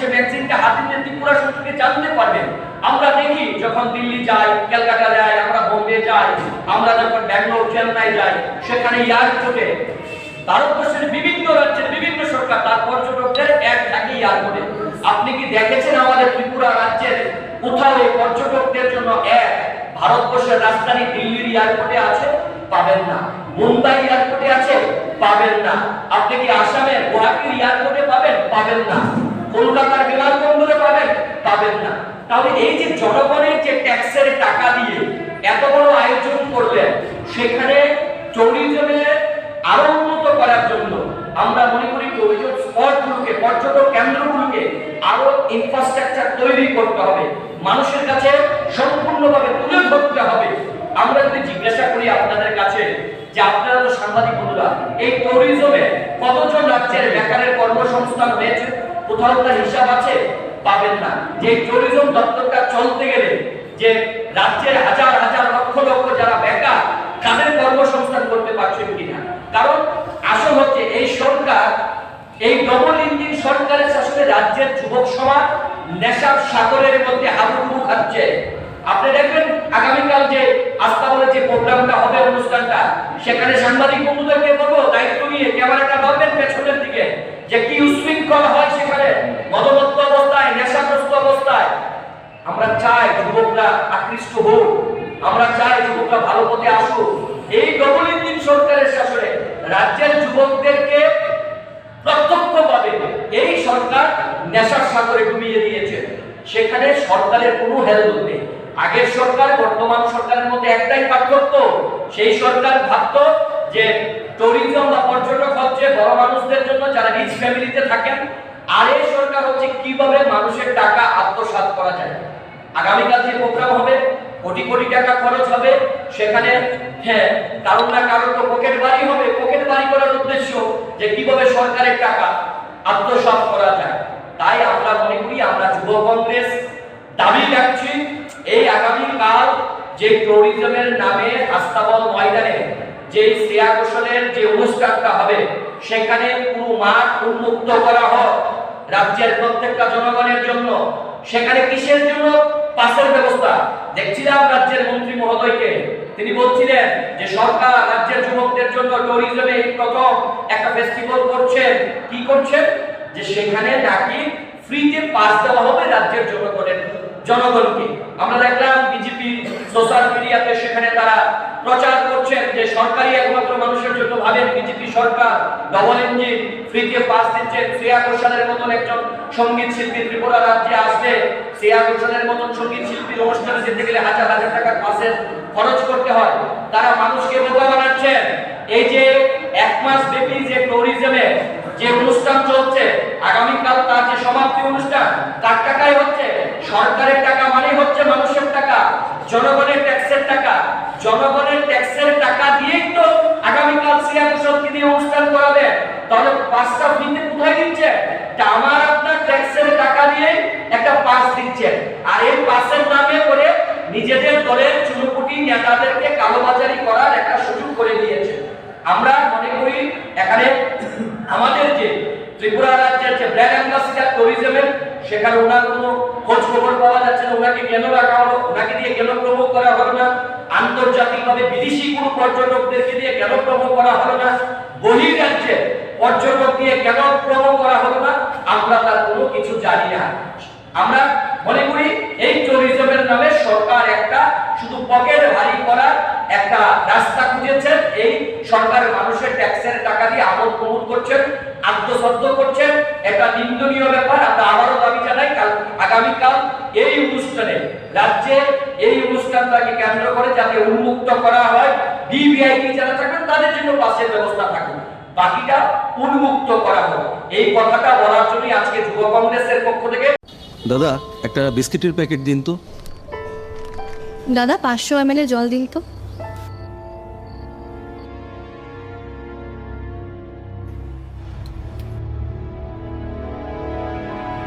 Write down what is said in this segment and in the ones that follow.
সে ম্যাগজিনটা হাতে নিয়ে ত্রিপুরা সম্পর্কে জানতে পারবেন আমরা দেখি যখন দিল্লি যাই, ক্যালকাটা যাই, আমরা বোম্বে যাই, আমরা যখন ব্যাঙ্গালোর, চেন্নাই যাই, সেখানে এয়ারপোর্টে ভারতবর্ষের বিভিন্ন রাজ্যের বিভিন্ন সরকার, তার পর্যটকদের এক থাকে এয়ারপোর্টে আপনি কি দেখেছেন আমাদের ত্রিপুরা রাজ্যের কোথাও পর্যটকদের জন্য এক ভারতবর্ষের রাজধানী দিল্লির এয়ারপোর্টে আছে? পাবেন না। মুম্বাই এয়ারপোর্টে আছে? পাবেন না। আপনি কি আসামের গুয়াহাটির এয়ারপোর্টে পাবেন? পাবেন না। কলকাতার বিমানবন্দরে পাবেন পাবেন না। তাহলে এই যে জনগণের যে ট্যাক্সের টাকা দিয়ে এত বড় আয়োজন করলেন, সেখানে ট্যুরিজমের আরও উন্নত করার জন্য আমরা মনে করি ট্যুরিজম স্পটগুলোকে, পর্যটক কেন্দ্রগুলোকে আরও ইনফ্রাস্ট্রাকচার তৈরি করতে হবে। মানুষের কাছে সম্পূর্ণভাবে তুলে ধরতে হবে। আমরা যদি জিজ্ঞাসা করি আপনাদের কাছে যে আপনারা তো সাংবাদিক বন্ধুরা, এই ট্যুরিজমে কতজন রাজ্যের বেকারের কর্মসংস্থান হয়েছে? কোথাও তার হিসাব আছে? পাবেন না। যে ট্যুরিজম দপ্তরটা চলতে গেলে, যে রাজ্যের হাজার হাজার লক্ষ লক্ষ যারা বেকার, তাদের কর্মসংস্থান করতে পারছেন কিনা? কারণ আসল হচ্ছে এই সরকার, এই ডবল ইঞ্জিন সরকারের শাসনে রাজ্যের যুবক সমাজ নেশার সাগরের মধ্যে হাবুডুবু খাচ্ছে। আপনি দেখবেন আগামীকাল যে আস্থা বলে যে প্রোগ্রামটা হবে অনুষ্ঠানটা, সেখানে সাংবাদিক বন্ধুদেরকে বলব, দায়িত্ব নিয়ে ক্যামেরাটা চাই যুবকরা আকৃষ্ট হোক, আমরা চাই যুবকরা ভালো পথে আসুক। এই ডবল ইঞ্জিন সরকারের শাসনে রাজ্যের যুবকদেরকে প্রত্যক্ষভাবে এই সরকার নেশার সাগরে ডুবিয়ে দিয়েছে। সেখানে সরকারের কোনো হেলদোল নেই। আগের সরকার, বর্তমান সরকারের মধ্যে একটাই পার্থক্য, সেই সরকার ভাবতো যে ট্যুরিজম বা পর্যটক হচ্ছে বড় মানুষদের জন্য, যারা রিচ ফ্যামিলিতে থাকেন, আর এই সরকার হচ্ছে কীভাবে মানুষের টাকা আত্মসাৎ করা যায়। আগামীকাল যে প্রোগ্রাম হবে, কোটি কোটি টাকা খরচ হবে। সেখানে হ্যাঁ কারণ না কারণ তো পকেট বাড়ি হবে। পকেট বাড়ি করার উদ্দেশ্য যে কীভাবে সরকারের টাকা আত্মসাৎ করা যায়। তাই আমরা মনে করি, আমরা যুব কংগ্রেস দাবি রাখছি, এই আগামী কাল যে ট্যুরিজমের নামে আস্তাবল ময়দানে, যে শ্রেয়া ঘোষণের যে অনুষ্ঠানটা হবে, সেখানে পুরো মাঠ উন্মুক্ত করা হোক। রাজ্যের প্রত্যেকটা জনগণের জন্য সেখানে কিসের জন্য পাসের ব্যবস্থা? দেখছিলাম রাজ্যের মন্ত্রী মহোদয়কে। তিনি বলছিলেন যে সরকার রাজ্যের যুবকদের জন্য ট্যুরিজমে এই প্রথম একটা ফেস্টিভ্যাল করছেন কি করছেন যে সেখানে নাকি ফ্রিতে পাস দেওয়া হবে রাজ্যের জনগণের জনগণকে। আমরা দেখলাম বিজেপি সোশ্যাল মিডিয়াতে সেখানে তারা প্রচার করছেন যে সরকারি একমাত্র মানুষের জন্য ভাবেন বিজেপি সরকার ডবল ইঞ্জিন ফ্রিতে পাস দিচ্ছেন। শ্রেয়া ঘোষালের মতন একজন সংগীত শিল্পী ত্রিপুরা রাজ্যে আসলে শ্রেয়া ঘোষালের মতন সংগীত শিল্পীর অনুষ্ঠানে যেতে গেলে হাজার হাজার টাকার পাসের খরচ করতে হয়। তারা মানুষকে বোকা বানাচ্ছেন। এই যে এক মাস ব্যাপী যে ট্যুরিজমে যে অনুষ্ঠান চলছে, আগামীকাল তার যে সমাপ্তি অনুষ্ঠান, তার টাকাই হচ্ছে সরকারের টাকা মানে হচ্ছে মানুষের টাকা। জনগণের টাকা জনগণের ট্যাক্সের টাকা দিয়েই তো আগামীকাল সিয়া ঘোষণকে দিয়ে অনুষ্ঠান করাবে তাহলে পাঁচটা ফ্রিতে কোথায় দিচ্ছে তা আমার আপনার ট্যাক্সের টাকা দিয়ে একটা পাস দিচ্ছে আর এই পাসের নামে করে নিজেদের দলের চুনুপুটি নেতাদেরকে কালোবাজারি করার একটা সুযোগ করে দিয়েছে আমরা মনে করি এখানে আমাদের যে ত্রিপুরা রাজ্যের যে ব্র্যান্ড অ্যাম্বাসিডার ট্যুরিজমের সেখানে ওনার কোনো খোঁজ খবর পাওয়া যাচ্ছে না, ওনাকে কেন রাখা হলো, ওনাকে দিয়ে কেন প্রমোট করা হলো না? আন্তর্জাতিকভাবে বিদেশি কোনো পর্যটকদেরকে দিয়ে কেন প্রমোট করা হলো না? বহির রাজ্যে পর্যটক দিয়ে কেন প্রমোট করা হলো না? আমরা তার কোনো কিছু জানি না। আমরা মনে করি এই ট্যুরিজমের নামে সরকার একটা শুধু পকেট ভারী করার একটা রাস্তা খুঁজেছেন এই সরকার মানুষের ট্যাক্সের টাকা দিয়ে আমোদ প্রমোদ করছেন আত্মসদ্য করছেন। একটা নিন্দনীয় ব্যাপার আমরা আবারও দাবি জানাই কাল আগামীকাল এই অনুষ্ঠানে রাজ্যে এই অনুষ্ঠানটাকে কেন্দ্র করে যাতে উন্মুক্ত করা হয় ভিভিআইপি যারা থাকবেন তাদের জন্য পাসের ব্যবস্থা থাকুক। বাকিটা উন্মুক্ত করা হোক। এই কথাটা বলার জন্যই আজকে যুব কংগ্রেসের পক্ষ থেকে দাদা একটা বিস্কিটের প্যাকেট দিন তো। দাদা পাঁচশো এম জল দিন তো।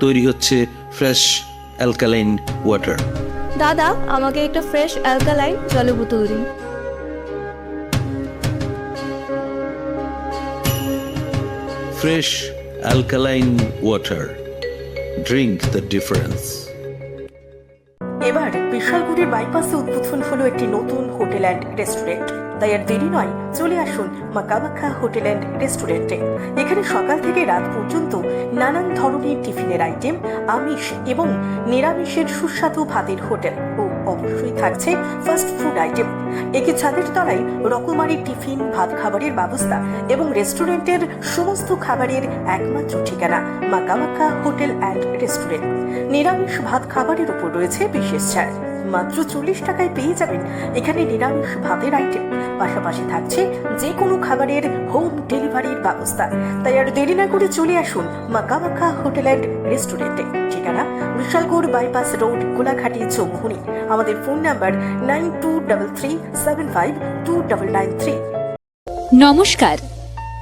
তৈরি হচ্ছে ফ্রেশ অ্যালকালাইন ওয়াটার দাদা আমাকে একটা ফ্রেশ অ্যালকালাইন জলের বোতল দিন। Fresh alkaline water drink the difference এবার বিশালগড়ের বাইপাসে উদ্বোধন হলো একটি নতুন হোটেল অ্যান্ড রেস্টুরেন্ট। তাই আর দেরি নয়, চলে আসুন মা কামাখ্যা হোটেল অ্যান্ড রেস্টুরেন্টে। এখানে সকাল থেকে রাত পর্যন্ত নানান ধরনের টিফিনের আইটেম, আমিষ এবং নিরামিষের সুস্বাদু ভাতের হোটেল ও অবশ্যই থাকছে ফাস্ট ফুড আইটেম। একে ছাদের তলায় রকমারি টিফিন ভাত খাবারের ব্যবস্থা এবং রেস্টুরেন্টের সমস্ত খাবারের একমাত্র ঠিকানা মা কামাখ্যা হোটেল অ্যান্ড রেস্টুরেন্ট। নিরামিষ ভাত খাবারের উপর রয়েছে বিশেষ ছাড়। মাত্র চল্লিশ টাকায় পেয়ে যাবেন এখানে নিরামিষ ভাতের আইটেম পাশাপাশি থাকছে যে কোনো খাবারের হোম ডেলিভারির ব্যবস্থা। তাই আর দেরি না করে চলে আসুন মা কামাখ্যা হোটেল অ্যান্ড রেস্টুরেন্টে ঠিকানা বিশালগড় বাইপাস রোড কোলাঘাটি চৌমুহনি। আমাদের phone number nine two double three seven five two double nine three. নমস্কার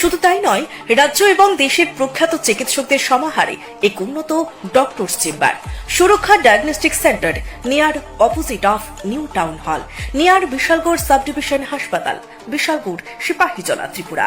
শুধু তাই নয়, রাজ্য এবং দেশের প্রখ্যাত চিকিৎসকদের সমাহারে এক উন্নত doctor chamber Suraksha diagnostic centre near opposite of New Town hall near Bishalgarh sub division হাসপাতাল, বিশালগড় সিপাহীজলা ত্রিপুরা।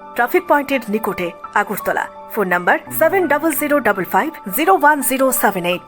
ট্রাফিক পয়েন্টের নিকটে Agartala. Phone number seven double zero double five zero one zero seven eight